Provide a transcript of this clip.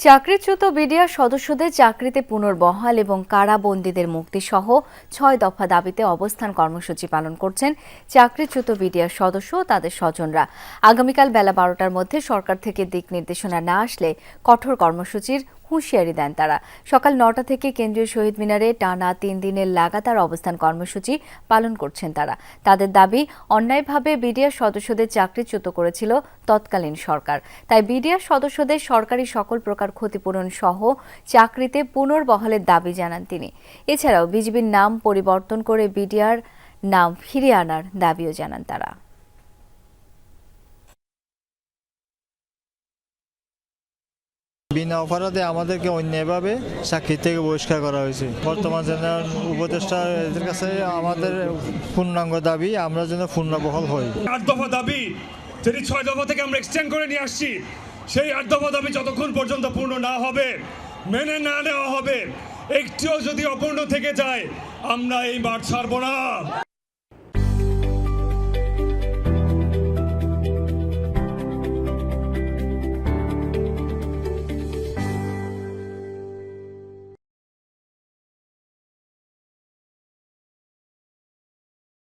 চাকরিচ্যুত বিডিআর সদস্যদের চাকরিতে পুনর্বহাল এবং কারাবন্দীদের মুক্তি সহ ছয় দফা দাবিতে অবস্থান কর্মসূচি পালন করছেন চাকরিচ্যুত বিডিআর সদস্য ও তাদের স্বজনরা। আগামীকাল বেলা বারোটার মধ্যে সরকার থেকে দিক নির্দেশনা না আসলে কঠোর কর্মসূচির হুঁশিয়ারি দেন তারা। সকাল নটা থেকে কেন্দ্রীয় শহীদ মিনারে টানা তিন দিনের লাগাতার অবস্থান কর্মসূচি পালন করছেন তারা। তাদের দাবি, অন্যায়ভাবে বিডিআর সদস্যদের চাকরিচ্যুত করেছিল তৎকালীন সরকার। তাই বিডিআর সদস্যদের সরকারি সকল প্রকার ক্ষতিপূরণ সহ চাকরিতে পুনর্বহালের দাবি জানান তিনি। এছাড়াও বিজিবির নাম পরিবর্তন করে বিডিআর নাম ফিরিয়ে আনার দাবিও জানান তারা। বিনা অপরাধে আমাদেরকে অন্যায়ভাবে চাকরি থেকে বহিষ্কার করা হয়েছে। বর্তমান জেনারেল উপদেষ্টা এদের কাছে আমাদের পূর্ণাঙ্গ দাবি, আমরা যেন পূর্ণবহল হই। আট দফা দাবি যেটি ছয় দফা থেকে আমরা এক্সটেন্ড করে নিয়ে আসছি, সেই আট দফা দাবি যতক্ষণ পর্যন্ত পূর্ণ না হবে, মেনে না নেওয়া হবে, একটিও যদি অপূর্ণ থেকে যায়, আমরা এই মাঠ ছাড়বো না।